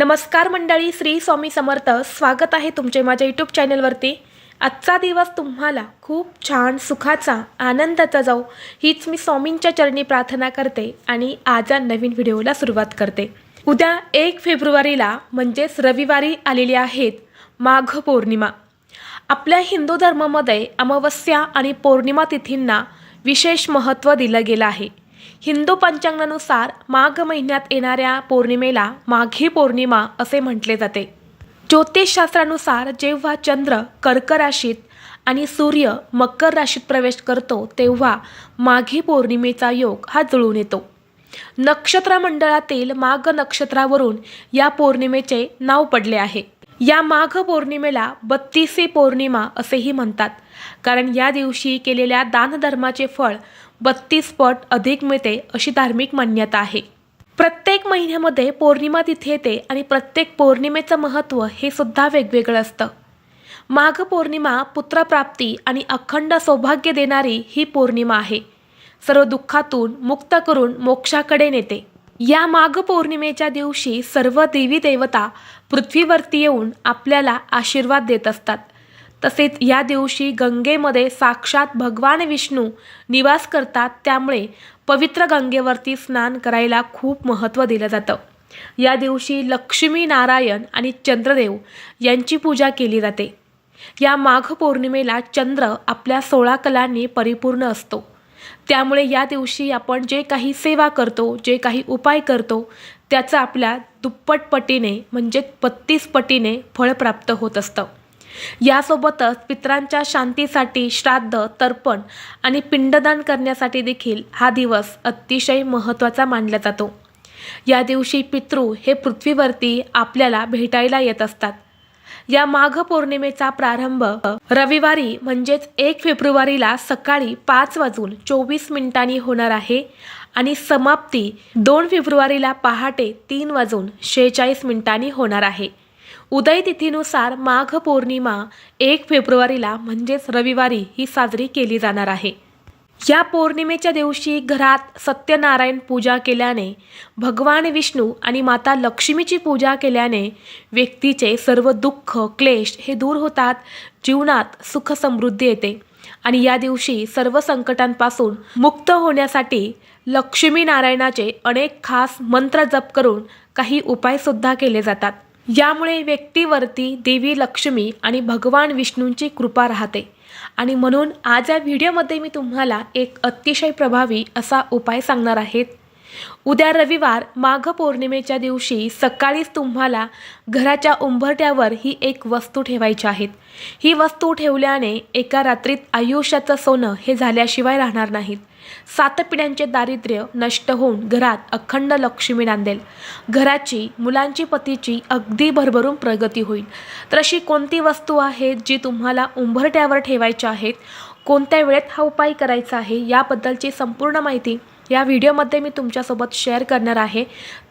नमस्कार मंडळी श्री स्वामी समर्थ. स्वागत आहे तुमचे माझ्या यूट्यूब चॅनलवरती आजचा दिवस तुम्हाला खूप छान सुखाचा आनंदाचा जाऊ हीच मी स्वामींच्या चरणी प्रार्थना करते आणि आज या नवीन व्हिडिओला सुरुवात करते. उद्या एक फेब्रुवारीला म्हणजेच रविवारी आलेली आहेत माघ पौर्णिमा. आपल्या हिंदू धर्मामध्ये अमावस्या आणि पौर्णिमा तिथींना विशेष महत्त्व दिलं गेलं आहे. हिंदू पंचांगानुसार माघ महिन्यात येणाऱ्या पौर्णिमेला माघी पौर्णिमा असे म्हटले जाते. ज्योतिषशास्त्रानुसार जेव्हा चंद्र कर्क राशीत आणि सूर्य मकर राशीत प्रवेश करतो तेव्हा माघी पौर्णिमेचा योग हा जुळून येतो. नक्षत्रमंडळातील माघ नक्षत्रावरून या पौर्णिमेचे नाव पडले आहे. या माघ पौर्णिमेला बत्तीसी पौर्णिमा असेही म्हणतात. कारण या दिवशी केलेल्या दानधर्माचे फळ बत्तीस पट अधिक मिळते अशी धार्मिक मान्यता आहे. प्रत्येक महिन्यामध्ये पौर्णिमा तिथे येते आणि प्रत्येक पौर्णिमेचं महत्त्व हे सुद्धा वेगवेगळं असतं. माघ पौर्णिमा पुत्रप्राप्ती आणि अखंड सौभाग्य देणारी ही पौर्णिमा आहे. सर्व दुःखातून मुक्त करून मोक्षाकडे नेते. या माघ पौर्णिमेच्या दिवशी सर्व देवी देवता पृथ्वीवरती येऊन आपल्याला आशीर्वाद देत असतात. तसेच या दिवशी गंगेमध्ये साक्षात भगवान विष्णू निवास करतात त्यामुळे पवित्र गंगेवरती स्नान करायला खूप महत्त्व दिलं जातं. या दिवशी लक्ष्मी नारायण आणि चंद्रदेव यांची पूजा केली जाते. या माघ पौर्णिमेला चंद्र आपल्या सोळा कलांनी परिपूर्ण असतो. त्यामुळे या दिवशी आपण जे काही सेवा करतो जे काही उपाय करतो त्याचं आपल्या दुप्पट पटीने म्हणजे बत्तीस पटीने फळ प्राप्त होत असतं. यासोबतच पित्रांच्या शांतीसाठी श्राद्ध तर्पण आणि पिंडदान करण्यासाठी देखील हा दिवस अतिशय महत्त्वाचा मानला जातो. या दिवशी पितृ हे पृथ्वीवरती आपल्याला भेटायला येत असतात. या माघ पौर्णिमेचा प्रारंभ रविवारी म्हणजेच एक फेब्रुवारीला सकाळी पाच वाजून चोवीस मिनिटांनी होणार आहे आणि समाप्ती दोन फेब्रुवारीला पहाटे तीन वाजून शेहेचाळीस मिनिटांनी होणार आहे. उदय तिथीनुसार माघ पौर्णिमा एक फेब्रुवारीला म्हणजेच रविवारी ही साजरी केली जाणार आहे. या पौर्णिमेच्या दिवशी घरात सत्यनारायण पूजा केल्याने भगवान विष्णू आणि माता लक्ष्मीची पूजा केल्याने व्यक्तीचे सर्व दुःख क्लेश हे दूर होतात जीवनात सुख समृद्धी येते आणि या दिवशी सर्व संकटांपासून मुक्त होण्यासाठी लक्ष्मीनारायणाचे अनेक खास मंत्र जप करून काही उपायसुद्धा केले जातात. यामुळे व्यक्तीवरती देवी लक्ष्मी आणि भगवान विष्णूंची कृपा राहते. आणि म्हणून आज या व्हिडिओमध्ये मी तुम्हाला एक अतिशय प्रभावी असा उपाय सांगणार आहेत उद्या रविवार माघ पौर्णिमेच्या दिवशी सकाळीच तुम्हाला घराच्या उंबरट्यावर ही एक वस्तू ठेवायची आहेत ही वस्तू ठेवल्याने एका रात्रीत आयुष्याचं सोनं हे झाल्याशिवाय राहणार नाहीत सात पिढ्यांचे दारिद्र्य नष्ट होऊन घरात अखंड लक्ष्मी नांदेल. घराची मुलांची पतीची अगदी भरभरून प्रगती होईल. तर अशी कोणती वस्तू आहे जी तुम्हाला उंबरट्यावर ठेवायच्या आहेत? कोणत्या वेळेत हा उपाय करायचा आहे? याबद्दलची संपूर्ण माहिती या व्हिडिओमध्ये मी तुमच्यासोबत शेअर करणार आहे.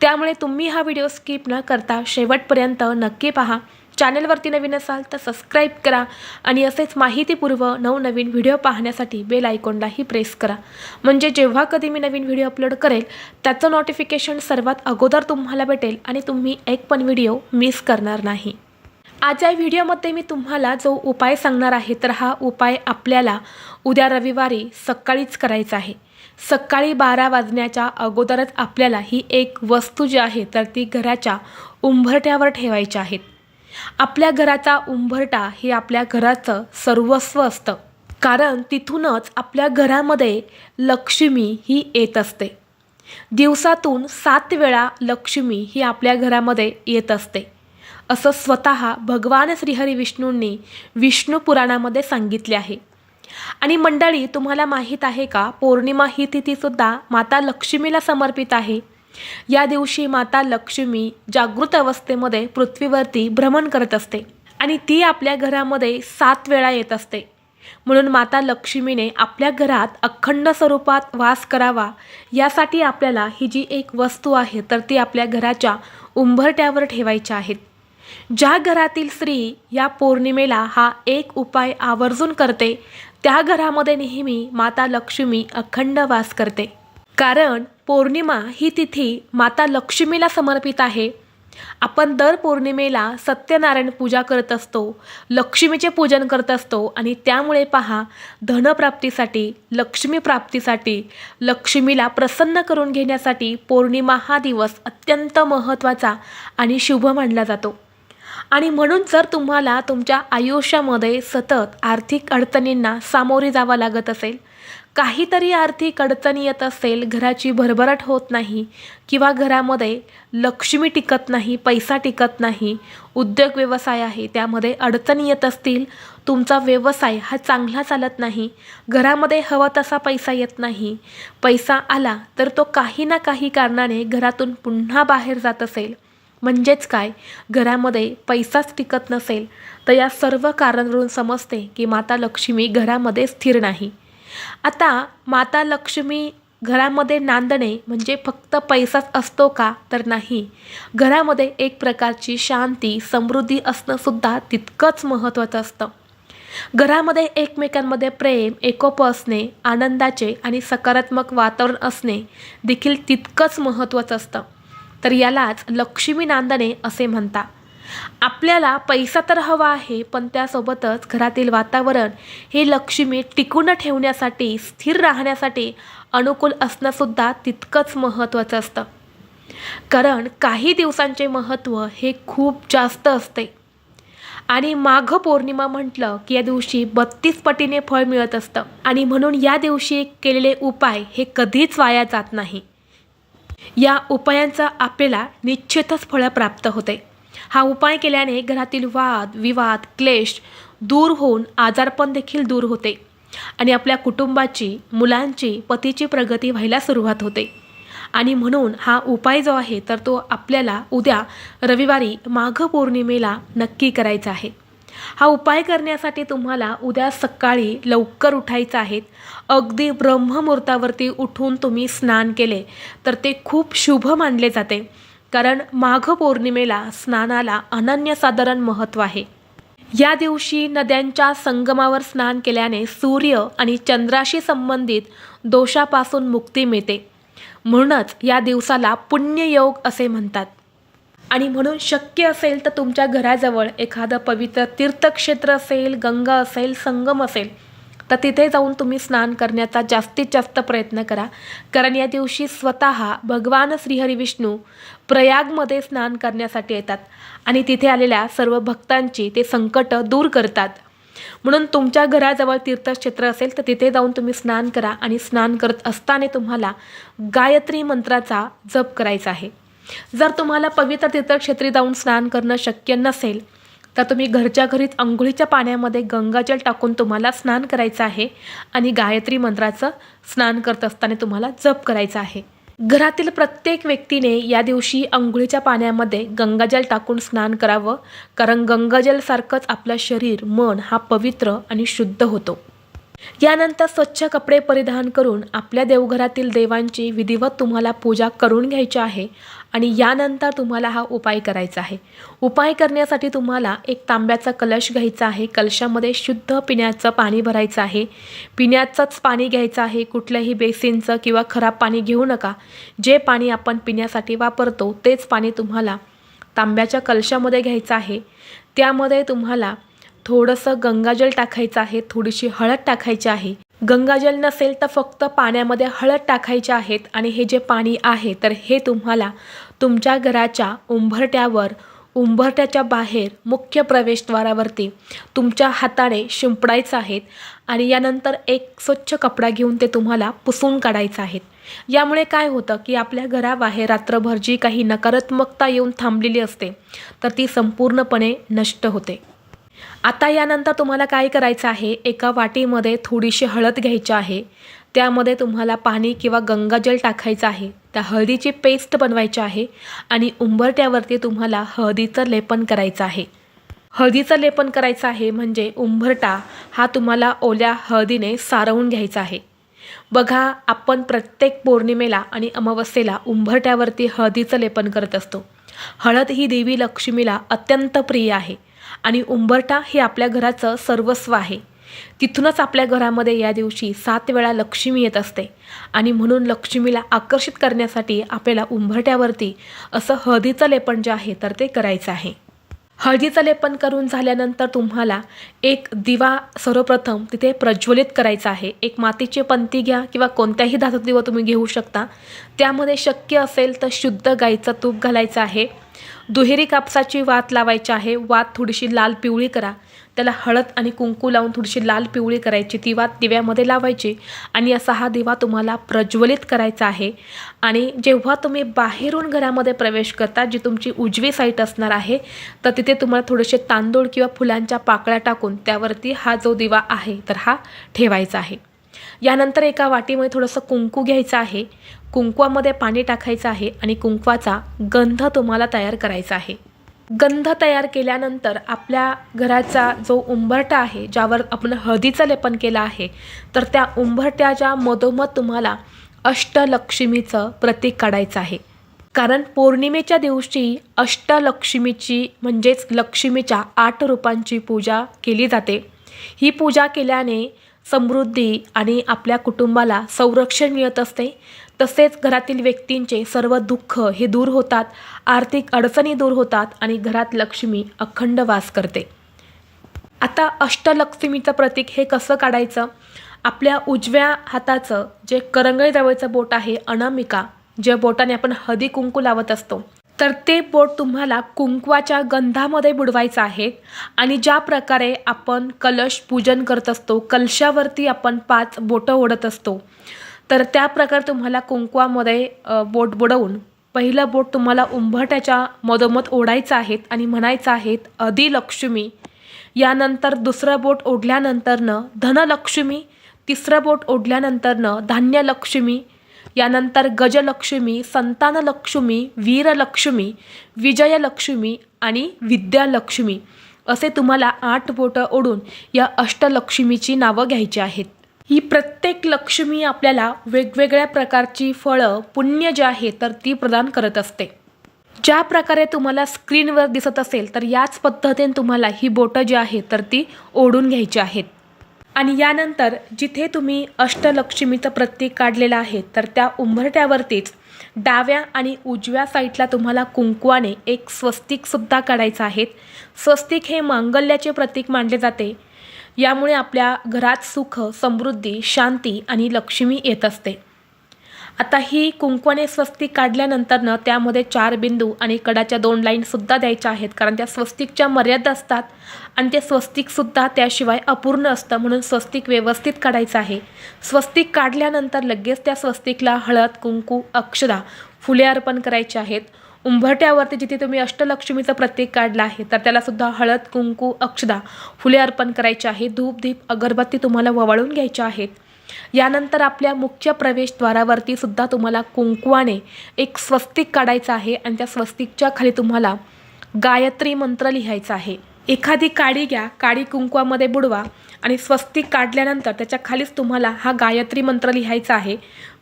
त्यामुळे तुम्ही हा व्हिडिओ स्किप न करता शेवटपर्यंत नक्की पहा. चॅनलवरती नवीन असाल तर सबस्क्राईब करा आणि असेच माहितीपूर्व नवनवीन व्हिडिओ पाहण्यासाठी बेल आयकॉनलाही प्रेस करा. म्हणजे जेव्हा कधी मी नवीन व्हिडिओ अपलोड करेल त्याचं नोटिफिकेशन सर्वात अगोदर तुम्हाला भेटेल आणि तुम्ही एक पण व्हिडिओ मिस करणार नाही. आज या व्हिडिओमध्ये मी तुम्हाला जो उपाय सांगणार आहे तर हा उपाय आपल्याला उद्या रविवारी सकाळीच करायचा आहे. सकाळी बारा वाजण्याच्या अगोदरच आपल्याला ही एक वस्तू जी आहे तर ती घराच्या उंबरट्यावर ठेवायची आहेत आपल्या घराचा उंबरटा हे आपल्या घराचं सर्वस्व असतं. कारण तिथूनच आपल्या घरामध्ये लक्ष्मी ही येत असते. दिवसातून सात वेळा लक्ष्मी ही आपल्या घरामध्ये येत असते. असं स्वतः भगवान श्रीहरी विष्णूंनी विष्णू पुराणामध्ये सांगितले आहे. आणि मंडळी तुम्हाला माहीत आहे का? पौर्णिमा ही तिथीसुद्धा माता लक्ष्मीला समर्पित आहे. या दिवशी माता लक्ष्मी जागृत अवस्थेमध्ये पृथ्वीवरती भ्रमण करत असते आणि ती आपल्या घरामध्ये सात वेळा येत असते. म्हणून माता लक्ष्मीने आपल्या घरात अखंड स्वरूपात वास करावा यासाठी आपल्याला ही जी एक वस्तू आहे तर ती आपल्या घराच्या उंबरट्यावर ठेवायच्या आहेत ज्या घरातील स्त्री या पौर्णिमेला हा एक उपाय आवर्जून करते त्या घरामध्ये नेहमी माता लक्ष्मी अखंड वास करते. कारण पौर्णिमा ही तिथी माता लक्ष्मीला समर्पित आहे. आपण दर पौर्णिमेला सत्यनारायण पूजा करत असतो लक्ष्मीचे पूजन करत असतो आणि त्यामुळे पहा धनप्राप्तीसाठी लक्ष्मी प्राप्तीसाठी लक्ष्मीला प्रसन्न करून घेण्यासाठी पौर्णिमा हा दिवस अत्यंत महत्त्वाचा आणि शुभ मानला जातो. आणि म्हणून जर तुम्हाला तुमच्या आयुष्यामध्ये सतत आर्थिक अडचणींना सामोरे जावं लागत असेल काहीतरी आर्थिक अडचणी येत असेल घराची भरभराट होत नाही किंवा घरामध्ये लक्ष्मी टिकत नाही पैसा टिकत नाही उद्योग व्यवसाय आहे त्यामध्ये अडचणी येत असतील तुमचा व्यवसाय हा चांगला चालत नाही घरामध्ये हवा तसा पैसा येत नाही पैसा आला तर तो काही ना काही कारणाने घरातून पुन्हा बाहेर जात असेल. म्हणजेच काय? घरामध्ये पैसाच टिकत नसेल तर या सर्व कारणावरून समजते की माता लक्ष्मी घरामध्ये स्थिर नाही. आता माता लक्ष्मी घरामध्ये नांदणे म्हणजे फक्त पैसाच असतो का? तर नाही. घरामध्ये एक प्रकारची शांती समृद्धी असणंसुद्धा तितकंच महत्त्वाचं असतं. घरामध्ये एकमेकांमध्ये प्रेम एकोप असणे आनंदाचे आणि सकारात्मक वातावरण असणे देखील तितकंच महत्त्वाचं असतं. तर यालाच लक्ष्मी नांदणे असे म्हणतात. आपल्याला पैसा तर हवा आहे पण त्यासोबतच घरातील वातावरण हे लक्ष्मी टिकून ठेवण्यासाठी स्थिर राहण्यासाठी अनुकूल असणंसुद्धा तितकंच महत्त्वाचं असतं. कारण काही दिवसांचे महत्त्व हे खूप जास्त असते. आणि माघ पौर्णिमा म्हटलं की या दिवशी बत्तीस पटीने फळ मिळत असतं. आणि म्हणून या दिवशी केलेले उपाय हे कधीच वाया जात नाही. या उपायांचा आपल्याला निश्चितच फळं प्राप्त होते. हा उपाय केल्याने घरातील वाद विवाद क्लेश दूर होऊन आजारपण देखील दूर होते आणि आपल्या कुटुंबाची मुलांची पतीची प्रगती व्हायला सुरुवात होते. आणि म्हणून हा उपाय जो आहे तर तो आपल्याला उद्या रविवारी माघ पौर्णिमेला नक्की करायचा आहे. हा उपाय करण्यासाठी तुम्हाला उद्या सकाळी लवकर उठायचं आहे. अगदी ब्रह्ममुहूर्तावरती उठून तुम्ही स्नान केले तर ते खूप शुभ मानले जाते. कारण माघ पौर्णिमेला स्नानाला अनन्यसाधारण महत्त्व आहे. या दिवशी नद्यांच्या संगमावर स्नान केल्याने सूर्य आणि चंद्राशी संबंधित दोषापासून मुक्ती मिळते. म्हणूनच या दिवसाला पुण्ययोग असे म्हणतात. आणि म्हणून शक्य असेल तर तुमच्या घराजवळ एखादं पवित्र तीर्थक्षेत्र असेल गंगा असेल संगम असेल तर तिथे जाऊन तुम्ही स्नान करण्याचा जास्तीत जास्त प्रयत्न करा. कारण या दिवशी स्वतः भगवान श्रीहरी विष्णू प्रयागमध्ये स्नान करण्यासाठी येतात आणि तिथे आलेल्या सर्व भक्तांची ते संकट दूर करतात. म्हणून तुमच्या घराजवळ तीर्थक्षेत्र असेल तर तिथे जाऊन तुम्ही स्नान करा आणि स्नान करत असताना तुम्हाला गायत्री मंत्राचा जप करायचा आहे. जर तुम्हाला पवित्र तीर्थक्षेत्री जाऊन स्नान करणं शक्य नसेल तर तुम्ही घरच्या घरीच अंघोळीच्या पाण्यामध्ये गंगाजल टाकून तुम्हाला स्नान करायचं आहे आणि गायत्री मंत्राचं स्नान करत असताना तुम्हाला जप करायचं आहे. घरातील प्रत्येक व्यक्तीने या दिवशी अंघोळीच्या पाण्यामध्ये गंगाजल टाकून स्नान करावं कारण गंगाजलसारखंच आपलं शरीर मन हा पवित्र आणि शुद्ध होतो. यानंतर स्वच्छ कपडे परिधान करून आपल्या देवघरातील देवांची विधिवत तुम्हाला पूजा करून घ्यायची आहे आणि यानंतर तुम्हाला हा उपाय करायचा आहे. उपाय करण्यासाठी तुम्हाला एक तांब्याचा कलश घ्यायचा आहे. कलशामध्ये शुद्ध पिण्याचं पाणी भरायचं आहे. पिण्याचंच पाणी घ्यायचं आहे. कुठल्याही बेसिनचं किंवा खराब पाणी घेऊ नका. जे पाणी आपण पिण्यासाठी वापरतो तेच पाणी तुम्हाला तांब्याच्या कलशामध्ये घ्यायचं आहे. त्यामध्ये तुम्हाला थोडंसं गंगाजल टाकायचं आहे थोडीशी हळद टाकायची आहे. गंगाजल नसेल तर फक्त पाण्यामध्ये हळद टाकायचे आहेत आणि हे जे पाणी आहे तर हे तुम्हाला तुमच्या घराच्या उंबरट्यावर उंबरट्याच्या बाहेर मुख्य प्रवेशद्वारावरती तुमच्या हाताने शिंपडायचं आहेत आणि यानंतर एक स्वच्छ कपडा घेऊन ते तुम्हाला पुसून काढायचं आहेत. यामुळे काय होतं की आपल्या घराबाहेर रात्रभर जी काही नकारात्मकता येऊन थांबलेली असते तर ती संपूर्णपणे नष्ट होते. आता यानंतर तुम्हाला काय करायचं आहे? एका वाटीमध्ये थोडीशी हळद घ्यायची आहे. त्यामध्ये तुम्हाला पाणी किंवा गंगाजल टाकायचं आहे. त्या हळदीची पेस्ट बनवायची आहे आणि उंबरट्यावरती तुम्हाला हळदीचं लेपन करायचं आहे. हळदीचं लेपन करायचं आहे म्हणजे उंबरटा हा तुम्हाला ओल्या हळदीने सारवून घ्यायचा आहे. बघा आपण प्रत्येक पौर्णिमेला आणि अमावस्येला उंबरट्यावरती हळदीचं लेपन करत असतो. हळद ही देवी लक्ष्मीला अत्यंत प्रिय आहे. आणि उंबरटा हे आपल्या घराचं सर्वस्व आहे. तिथूनच आपल्या घरामध्ये या दिवशी सात वेळा लक्ष्मी येत असते आणि म्हणून लक्ष्मीला आकर्षित करण्यासाठी आपल्याला उंबरट्यावरती असं हळदीचं लेपन जे आहे तर ते करायचं आहे. हळदीचं लेपन करून झाल्यानंतर तुम्हाला एक दिवा सर्वप्रथम तिथे प्रज्वलित करायचा आहे. एक मातीचे पंती घ्या किंवा कोणत्याही धातू दिवा तुम्ही घेऊ शकता. त्यामध्ये शक्य असेल तर शुद्ध गाईचं तूप घालायचं आहे. दुहेरी कापसाची वात लावायची आहे. वात थोडीशी लाल पिवळी करा. त्याला हळद आणि कुंकू लावून थोडीशी लाल पिवळी करायची दिवा दिव्यामध्ये लावायची आणि असा हा दिवा तुम्हाला प्रज्वलित करायचा आहे. आणि जेव्हा तुम्ही बाहेरून घरामध्ये प्रवेश करता जी तुमची उजवी साईट असणार आहे तर तिथे तुम्हाला थोडेसे तांदूळ किंवा फुलांच्या पाकळ्या टाकून त्यावरती हा जो दिवा आहे तर हा ठेवायचा आहे. यानंतर एका वाटीमध्ये थोडंसं कुंकू घ्यायचं आहे. कुंकवामध्ये पाणी टाकायचं आहे आणि कुंकवाचा गंध तुम्हाला तयार करायचा आहे. गंध तयार केल्यानंतर आपल्या घराचा जो उंबरटा आहे ज्यावर आपण हळदीचं लेपन केलं आहे तर त्या उंबरट्याच्या मधोमध तुम्हाला अष्टलक्ष्मीचं प्रतीक काढायचं आहे. कारण पौर्णिमेच्या दिवशी अष्टलक्ष्मीची म्हणजेच लक्ष्मीच्या आठ रूपांची पूजा केली जाते. ही पूजा केल्याने समृद्धी आणि आपल्या कुटुंबाला संरक्षण मिळत असते. तसेच घरातील व्यक्तींचे सर्व दुःख हे दूर होतात आर्थिक अडचणी दूर होतात आणि घरात लक्ष्मी अखंड वास करते. आता अष्टलक्ष्मीचं प्रतीक हे कसं काढायचं? आपल्या उजव्या हाताचं जे करंगळी जवळचं बोट आहे अनामिका ज्या बोटाने आपण हदी कुंकू लावत असतो तर ते बोट तुम्हाला कुंकवाच्या गंधामध्ये बुडवायचं आहे आणि ज्या प्रकारे आपण कलश पूजन करत असतो कलशावरती आपण पाच बोटं ओढत असतो. तर त्या प्रकारे तुम्हाला कुंकवामध्ये बोट बुडवून पहिलं बोट तुम्हाला उंबरट्याच्या मधोमध ओढायचं आहेत आणि म्हणायचं आहेत अधिलक्ष्मी यानंतर दुसरं बोट ओढल्यानंतरनं धनलक्ष्मी तिसरं बोट ओढल्यानंतरनं धान्यलक्ष्मी यानंतर गजलक्ष्मी संतानलक्ष्मी वीरलक्ष्मी विजयलक्ष्मी आणि विद्यालक्ष्मी असे तुम्हाला आठ बोटं ओढून या अष्टलक्ष्मीची नावं घ्यायची आहेत. ही प्रत्येक लक्ष्मी आपल्याला वेगवेगळ्या प्रकारची फळं पुण्य जे आहे तर ती प्रदान करत असते. ज्या प्रकारे तुम्हाला स्क्रीनवर दिसत असेल तर याच पद्धतीने तुम्हाला ही बोटं जी आहे तर ती ओढून घ्यायची आहेत. आणि यानंतर जिथे तुम्ही अष्टलक्ष्मीचं प्रतीक काढलेलं आहे तर त्या उंबरट्यावरतीच डाव्या आणि उजव्या साईडला तुम्हाला कुंकवाने एक स्वस्तिकसुद्धा काढायचं आहे. स्वस्तिक हे मांगल्याचे प्रतीक मानले जाते. यामुळे आपल्या घरात सुख समृद्धी शांती आणि लक्ष्मी येत असते. आता ही कुंकवाने स्वस्तिक काढल्यानंतरनं त्यामध्ये चार बिंदू आणि कडाच्या दोन लाईनसुद्धा द्यायच्या आहेत. कारण त्या स्वस्तिकच्या मर्यादा असतात आणि ते स्वस्तिकसुद्धा त्याशिवाय अपूर्ण असतं म्हणून स्वस्तिक व्यवस्थित काढायचं आहे. स्वस्तिक काढल्यानंतर लगेच त्या स्वस्तिकला हळद कुंकू अक्षदा फुले अर्पण करायची आहेत. उंबरट्यावरती जिथे तुम्ही अष्टलक्ष्मीचं प्रतीक काढलं आहे तर त्याला सुद्धा हळद कुंकू अक्षदा फुले अर्पण करायचे आहे. धूप दीप अगरबत्ती तुम्हाला ववाळून घ्यायच्या आहेत. यानंतर आपल्या मुख्य प्रवेशद्वारावरती सुद्धा तुम्हाला कुंकवाने एक स्वस्तिक काढायचं आहे आणि त्या स्वस्तिकच्या खाली तुम्हाला गायत्री मंत्र लिहायचा आहे. एखादी काडी घ्या काडी कुंकवामध्ये बुडवा. आणि स्वस्तिक काढल्यानंतर त्याच्या खालीच तुम्हाला हा गायत्री मंत्र लिहायचा आहे.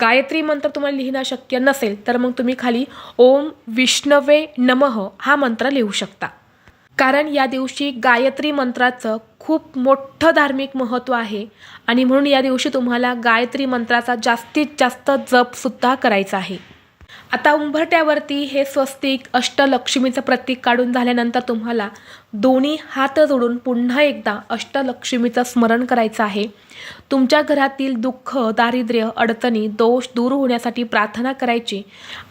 गायत्री मंत्र तुम्हाला लिहिणं शक्य नसेल तर मग तुम्ही खाली ओम विष्णवे नमः हा मंत्र लिहू शकता. कारण या दिवशी गायत्री मंत्राचं खूप मोठं धार्मिक महत्त्व आहे आणि म्हणून या दिवशी तुम्हाला गायत्री मंत्राचा जास्तीत जास्त जपसुद्धा करायचा आहे. आता उंबरट्यावरती हे स्वस्तिक अष्टलक्ष्मीचं प्रतीक काढून झाल्यानंतर तुम्हाला दोन्ही हात जोडून पुन्हा एकदा अष्टलक्ष्मीचं स्मरण करायचं आहे. तुमच्या घरातील दुःख दारिद्र्य अडचणी दोष दूर होण्यासाठी प्रार्थना करायची.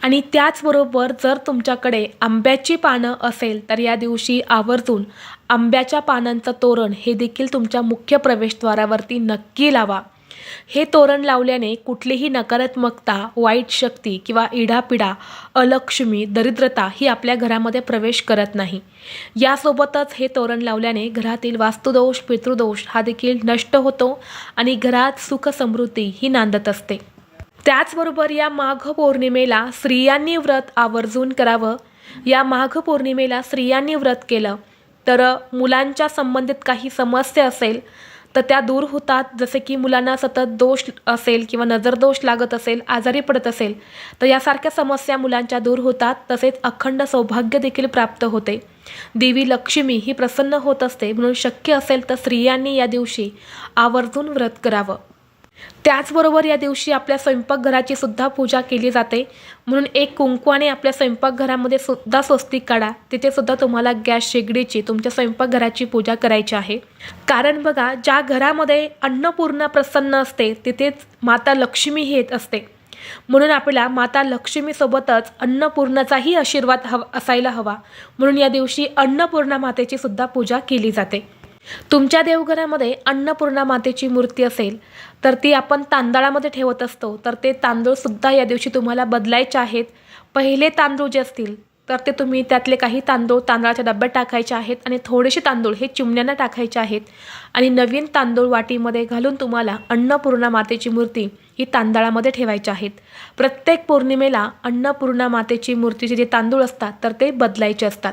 आणि त्याचबरोबर जर तुमच्याकडे आंब्याची पानं असेल तर या दिवशी आवर्जून आंब्याच्या पानांचं तोरण हे देखील तुमच्या मुख्य प्रवेशद्वारावरती नक्की लावा. हे तोरण लावल्याने कुठलीही नकारात्मकता वाईट शक्ती किंवा इडापिडा अलक्ष्मी दरिद्रता ही आपल्या घरामध्ये प्रवेश करत नाही. यासोबतच हे तोरण लावल्याने घरातील वास्तुदोष पितृदोष हा देखील नष्ट होतो आणि घरात सुख समृद्धी ही नांदत असते. त्याचबरोबर या माघ पौर्णिमेला स्त्रियांनी व्रत आवर्जून करावं. या माघ पौर्णिमेला स्त्रियांनी व्रत केलं तर मुलांच्या संबंधित काही समस्या असेल तर त्या दूर होतात. जसे की मुलांना सतत दोष असेल किंवा नजर दोष लागत असेल आजारी पडत असेल तर यासारख्या समस्या मुलांच्या दूर होतात. तसेच अखंड सौभाग्य देखील प्राप्त होते. देवी लक्ष्मी ही प्रसन्न होत असते. म्हणून शक्य असेल तर स्त्रियांनी या दिवशी आवर्जून व्रत करावं. त्याचबरोबर या दिवशी आपल्या स्वयंपाकघराची सुद्धा पूजा केली जाते. म्हणून एक कुंकवाने आपल्या स्वयंपाकघरामध्ये सुद्धा स्वस्तिक काढा. तिथे सुद्धा तुम्हाला गॅस शेगडीची तुमच्या स्वयंपाकघराची पूजा करायची आहे. कारण बघा ज्या घरामध्ये अन्नपूर्णा प्रसन्न असते तिथेच माता लक्ष्मी ही येत असते. म्हणून आपल्याला माता लक्ष्मीसोबतच अन्नपूर्णाचाही आशीर्वाद हवा असायला हवा. म्हणून या दिवशी अन्नपूर्णा मातेची सुद्धा पूजा केली जाते. तुमच्या देवघरामध्ये अन्नपूर्णा मातेची मूर्ती असेल तर ती आपण तांदळामध्ये ठेवत असतो. तर ते तांदूळसुद्धा या दिवशी तुम्हाला बदलायचे आहेत. पहिले तांदूळ जे असतील तर ते तुम्ही त्यातले काही तांदूळ तांदळाच्या डब्यात टाकायचे आहेत आणि थोडेसे तांदूळ हे चिमण्यांना टाकायचे आहेत. आणि नवीन तांदूळ वाटीमध्ये घालून तुम्हाला अन्नपूर्णा मातेची मूर्ती ही तांदळामध्ये ठेवायची आहेत. प्रत्येक पौर्णिमेला अन्नपूर्णा मातेची मूर्तीचे जे तांदूळ असतात तर ते बदलायचे असतात.